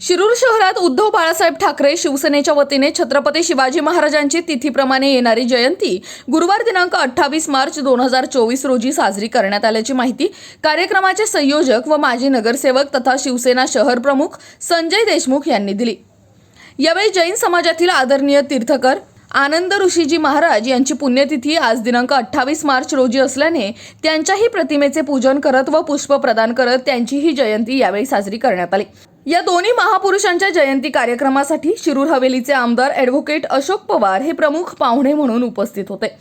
शिरूर शहरात उद्धव बाळासाहेब ठाकरे शिवसेनेच्या वतीने छत्रपती शिवाजी महाराजांची तिथीप्रमाणे येणारी जयंती गुरुवार दिनांक अठ्ठावीस मार्च दोन हजार चोवीस रोजी साजरी करण्यात आल्याची माहिती कार्यक्रमाचे संयोजक व माजी नगरसेवक तथा शिवसेना शहर प्रमुख संजय देशमुख यांनी दिली. यावेळी जैन समाजातील आदरणीय तीर्थकर आनंद ऋषीजी महाराज यांची पुण्यतिथी आज दिनांक अठ्ठावीस मार्च रोजी असल्याने त्यांच्याही प्रतिमेचे पूजन करत व पुष्प प्रदान करत त्यांची ही जयंती यावेळी साजरी करण्यात आली. या दोन्ही महापुरुषांच्या जयंती कार्यक्रमासाठी शिरूर हवेलीचे आमदार ॲडव्होकेट अशोक पवार हे प्रमुख पाहुणे म्हणून उपस्थित होते.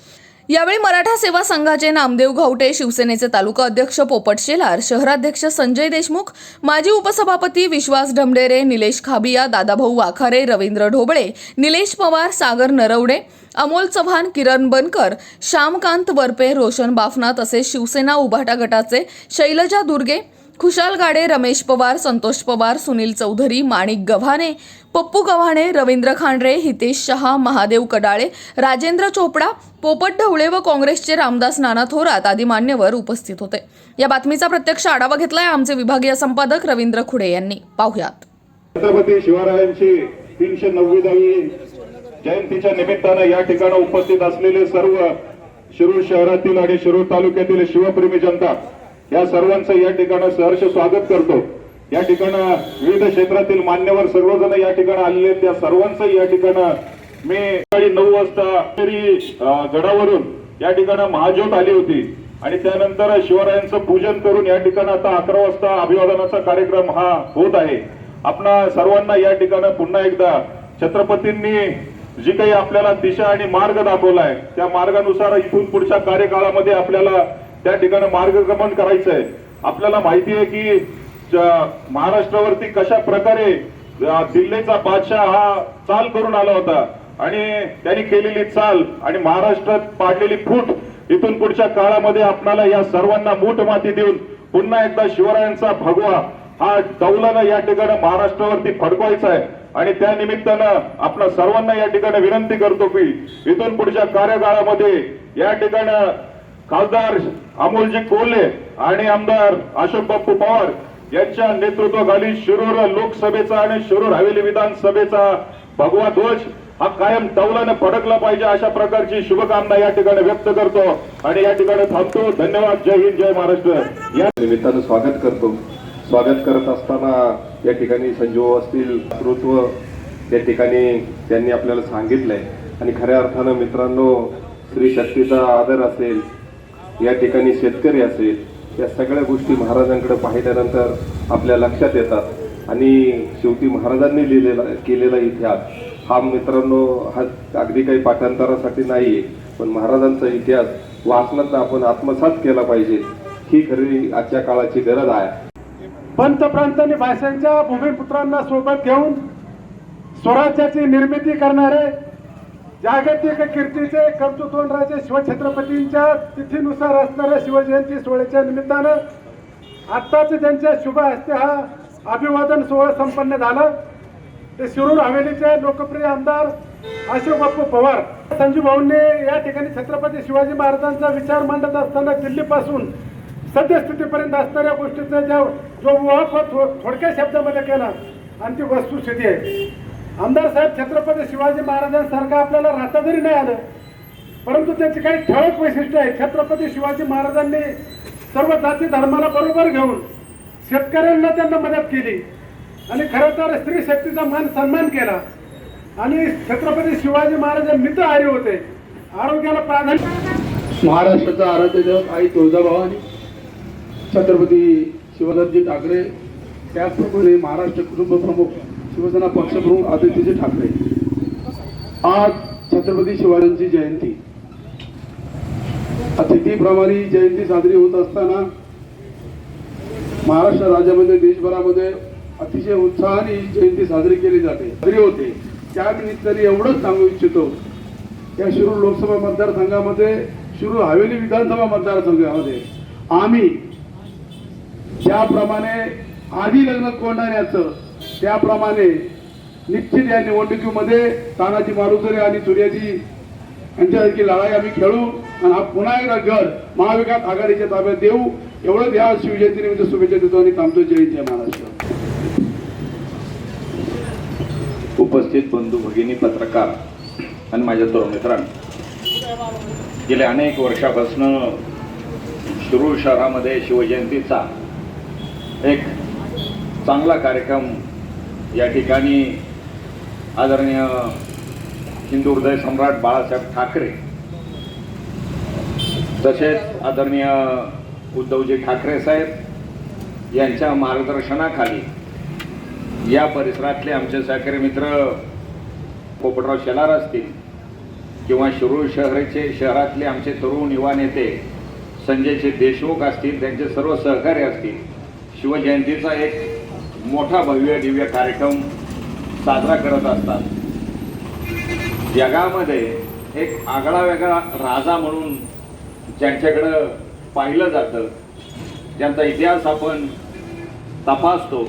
यावेळी मराठा सेवा संघाचे नामदेव घावटे शिवसेनेचे तालुका अध्यक्ष पोपट शेलार शहराध्यक्ष संजय देशमुख माजी उपसभापती विश्वास ढमडेरे निलेश खाबिया दादाभाऊ वाखारे रवींद्र ढोबळे निलेश पवार सागर नरवडे अमोल चव्हाण किरण बनकर श्यामकांत वरपे रोशन बाफना तसेच शिवसेना उभाटा गटाचे शैलजा दुर्गे खुशाल गाडे रमेश पवार संतोष पवार सुनील चौधरी माणिक गव्हाणे पप्पू गव्हाणे रवींद्र खांडरे हितेश शहा महादेव कडाळे राजेंद्र चोपडा पोपट ढवळे व काँग्रेसचे रामदास नाना थोरात आदी मान्यवर उपस्थित होते. या बातमीचा प्रत्यक्ष आढावा घेतलाय आमचे विभागीय संपादक रवींद्र खुडे यांनी. पाहुयात. छत्रपती शिवरायांची तीनशे नव्वदावी जयंतीच्या निमित्तानं या ठिकाणी उपस्थित असलेले सर्व शिरूर शहरातील आणि शिरूर तालुक्यातील शिवप्रेमी जनता या सर्वांचं या ठिकाणी सहर्ष स्वागत करतो. या ठिकाणी विविध क्षेत्रातील मान्यवर सर्वजण या ठिकाणी आलेले त्या सर्वांचं या ठिकाणी मी सकाळी नऊ वाजता तरी गडावरून या ठिकाणी महाज्योत आली होती. आणि त्यानंतर शिवरायांचं पूजन करून या ठिकाणी आता अकरा वाजता अभिवादनाचा कार्यक्रम हा होत आहे. आपणा सर्वांना या ठिकाणी पुन्हा एकदा छत्रपतींनी जी काही आपल्याला दिशा आणि मार्ग दाखवलाय त्या मार्गानुसार इथून पुढच्या कार्यकाळामध्ये आपल्याला त्या ठिकाणी मार्गक्रमण करायचं आहे आपल्याला माहिती आहे की महाराष्ट्रावरती कशा प्रकारे दिल्लीचा बादशाह हा चाल करून आला होता आणि त्यांनी केलेली चाल आणि महाराष्ट्रात पाडलेली फूट इथून पुढच्या काळामध्ये आपणाला या सर्वांना मूठ माती देऊन पुन्हा एकदा शिवरायांचा भगवा हा डौलानं या ठिकाणी महाराष्ट्रावरती फडकवायचा आहे. आणि त्या निमित्तानं आपण सर्वांना या ठिकाणी विनंती करतो की इथून पुढच्या कार्यकाळामध्ये या ठिकाणी खासदार अमोलजी कोल्हे आणि आमदार अशोक बाप्पू पवार यांच्या नेतृत्वाखाली शिरूर लोकसभेचा आणि शिरूर हवेली विधानसभेचा भगवा ध्वज हा कायम दौलाने फडकला पाहिजे अशा प्रकारची शुभकामना या ठिकाणी व्यक्त करतो आणि या ठिकाणी थांबतो. धन्यवाद. जय हिंद जय महाराष्ट्र. या निमित्तानं स्वागत करतो. स्वागत करत असताना या ठिकाणी संजीव असतील नेतृत्व या ठिकाणी त्यांनी आपल्याला सांगितलंय. आणि खऱ्या अर्थानं मित्रांनो स्त्री शक्तीचा आदर असेल या ठिकाणी शेतकरी असेल या सगळ्या गोष्टी महाराजांकडे पाहिल्यानंतर आपल्या लक्षात येतात. आणि शेवटी महाराजांनी लिहिलेला केलेला इतिहास. हा मित्रांनो हा अगदी काही पाठांतरासाठी नाही पण महाराजांचा इतिहास वाचनात आपण आत्मसात केला पाहिजे. ही खरी आजच्या काळाची गरज आहे. पंतप्रांतांनी भाषांच्या भूमिपुत्रांना सोबत घेऊन स्वराज्याची निर्मिती करणारे जागतिक कीर्तीचे कर्तृत्वराजे शिवछत्रपतींच्या तिथीनुसार असणाऱ्या शिवजयंती सोहळ्याच्या निमित्तानं आत्ताच त्यांच्या शुभ हस्ते हा अभिवादन सोहळा संपन्न झाला. ते शिरूर हवेलीचे लोकप्रिय आमदार अशोक बाप्पू पवार संजू भाऊंनी या ठिकाणी छत्रपती शिवाजी महाराजांचा विचार मांडत असताना दिल्लीपासून सद्यस्थितीपर्यंत असणाऱ्या गोष्टीचा ज्या जो उहापोह थो थोडक्या शब्दामध्ये केला आणि ती वस्तुस्थिती आहे. आमदार साहेब छत्रपती शिवाजी महाराजांसारखं आपल्याला राहता जरी नाही आलं परंतु त्याची काही ठळक वैशिष्ट्य आहे. छत्रपती शिवाजी महाराजांनी सर्व जाती धर्माला बरोबर घेऊन शेतकऱ्यांना त्यांना मदत केली. आणि खरं तर स्त्री शक्तीचा मान सन्मान केला. आणि छत्रपती शिवाजी महाराज मित्रहारी होते. आरोग्याला प्राधान्य महाराष्ट्राचा आराध्य देवत आई तुळजाभवानी छत्रपती शिवराजी ठाकरे त्याचप्रमाणे महाराष्ट्र कुटुंब प्रमुख शिवसेना पक्षप्रमुख आदित्यजी ठाकरे. आज छत्रपती शिवाजींची जयंती. अतिथीप्रमाणे जयंती साजरी होत असताना महाराष्ट्र राज्यामध्ये देशभरामध्ये अतिशय उत्साहाने ही जयंती साजरी केली जाते. साजरी होते. त्या निमित्ताने एवढंच सांगू इच्छितो या शिरूर लोकसभा मतदारसंघामध्ये शिरूर हवेली विधानसभा मतदारसंघामध्ये आम्ही ज्याप्रमाणे आधी लग्न कोंडाण्याचं त्याप्रमाणे निश्चित या निवडणुकीमध्ये तानाजी मारुसरे आणि सूर्याजी यांच्यासारखी लढाई आम्ही खेळू आणि हा पुन्हा एकदा गड महाविकास आघाडीच्या ताब्यात देऊ. एवढंच या शिवजयंतीनिमित्त शुभेच्छा देतो आणि थांबतो. जय जय महाराष्ट्र. उपस्थित बंधू भगिनी पत्रकार आणि माझ्या तरुण मित्रांनो गेल्या अनेक वर्षापासून शिरूर शहरामध्ये शिवजयंतीचा एक चांगला कार्यक्रम या ठिकाणी आदरणीय हिंदू हृदय सम्राट बाळासाहेब ठाकरे तसेच आदरणीय उद्धवजी ठाकरे साहेब यांच्या मार्गदर्शनाखाली या परिसरातले आमचे सहकारी मित्र पोपटराव शेलार असतील किंवा शिरूर शहराचे शहरातले आमचे तरुण युवा नेते संजयचे देशमुख असतील त्यांचे सर्व सहकारी असतील शिवजयंतीचा एक मोठा भव्य दिव्य कार्यक्रम साजरा करत असतात. जगामध्ये एक आगळा वेगळा राजा म्हणून ज्यांच्याकडं पाहिलं जातं ज्यांचा इतिहास आपण तपासतो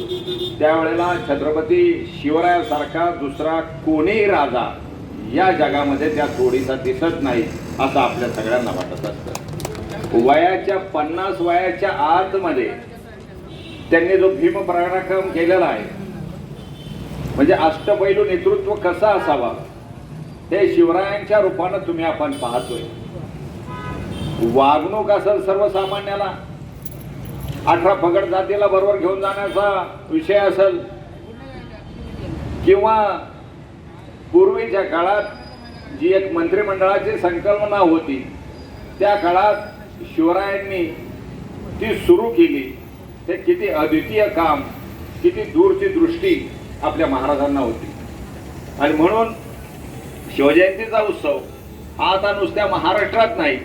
त्यावेळेला छत्रपती शिवरायासारखा दुसरा कोणीही राजा या जगामध्ये त्या जोडीचा दिसत नाही असं आपल्या सगळ्यांना वाटत असतं. वयाच्या पन्नास वयाच्या आतमध्ये त्यांनी जो भीम पराक्रम केलेला आहे म्हणजे अष्टपैलू नेतृत्व कसा असावा हे शिवरायांच्या रूपानं तुम्ही आपण पाहतोय. वागणूक असेल सर्वसामान्याला अठरा पगड जातीला बरोबर घेऊन जाण्याचा विषय असेल किंवा पूर्वीच्या काळात जी एक मंत्रिमंडळाची संकल्पना होती त्या काळात शिवरायांनी ती सुरू केली. ते किती अद्वितीय काम किती दूरची दृष्टी आपल्या महाराजांना होती. आणि म्हणून शिवजयंतीचा उत्सव हा आता नुसत्या महाराष्ट्रात नाही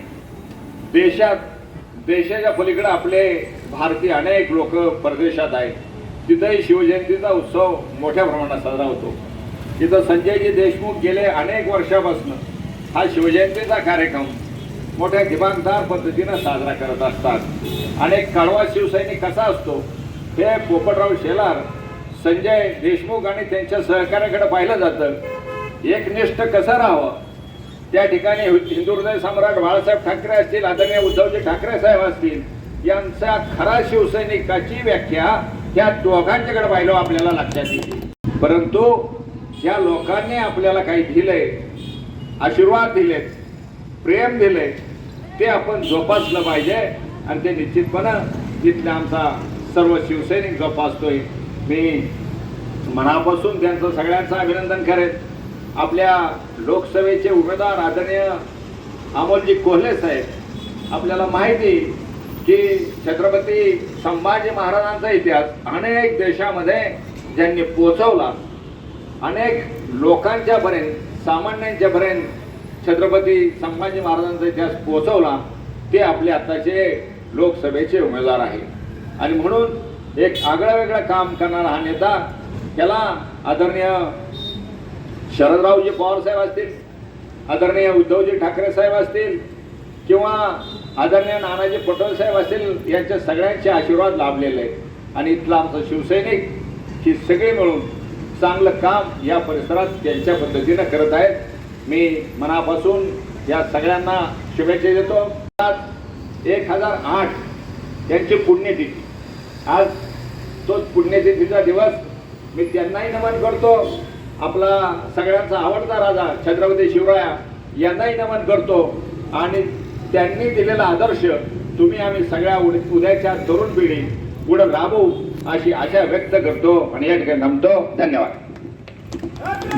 देशात देशाच्या पलीकडे आपले भारतीय अनेक लोक परदेशात आहेत. तिथंही शिवजयंतीचा उत्सव मोठ्या प्रमाणात साजरा होतो. तिथं संजयजी देशमुख गेले अनेक वर्षापासून. हा शिवजयंतीचा कार्यक्रम मोठ्या दिमागदार पद्धतीनं साजरा करत असतात. अनेक कळवा शिवसैनिक कसा असतो? हे पोपटराव शेलार संजय देशमुख आणि त्यांच्या सहकार्याकडे पाहिलं जातं. एकनिष्ठ कसं राहावं? त्या ठिकाणी हिंदुहृदय सम्राट बाळासाहेब ठाकरे असतील आदरणीय उद्धवजी ठाकरे साहेब असतील यांचा खरा शिवसैनिकाची व्याख्या या दोघांच्याकडे पाहिलं आपल्याला लक्षात येईल. परंतु या लोकांनी आपल्याला काही दिलंय आशीर्वाद दिलेत. प्रेम दिले ते आपण जोपासलं पाहिजे आणि ते निश्चितपणा तिथले आमचा सर्व शिवसैनिक जोपासतोय. मी मनापासून त्यांचं सगळ्यांचं अभिनंदन करेन. आपल्या लोकसभेचे उमेदवार आदरणीय अमोलजी कोल्हे साहेब आपल्याला माहिती की छत्रपती संभाजी महाराजांचा इतिहास अनेक देशामध्ये ज्यांनी पोचवला अनेक लोकांच्यापर्यंत सामान्यांच्यापर्यंत छत्रपती संभाजी महाराजांचा इतिहास पोहोचवला ते आपले आताचे लोकसभेचे उमेदवार आहे आणि म्हणून एक आगळं वेगळं काम करणारा हा नेता त्याला आदरणीय शरदरावजी पवार साहेब असतील आदरणीय उद्धवजी ठाकरे साहेब असतील किंवा आदरणीय नानाजी पटोले साहेब असतील यांच्या सगळ्यांचे आशीर्वाद लाभलेले आहेत. आणि इथला आमचा शिवसैनिक ही सगळे मिळून चांगलं काम या परिसरात त्यांच्या पद्धतीनं करत आहेत. मी मनापासून या सगळ्यांना शुभेच्छा देतो. आज एक हजार आठ त्यांची पुण्यतिथी. आज तोच पुण्यतिथीचा दिवस मी त्यांनाही नमन करतो. आपला सगळ्यांचा आवडता राजा छत्रपती शिवराया यांनाही नमन करतो. आणि त्यांनी दिलेला आदर्श तुम्ही आम्ही सगळ्या उड- उद्याच्या तरुण पिढी पुढं राबवू अशी आशा व्यक्त करतो. आणि या ठिकाणी थांबतो. धन्यवाद.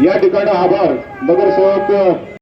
या ठिकाणी आभार. नगरसेवक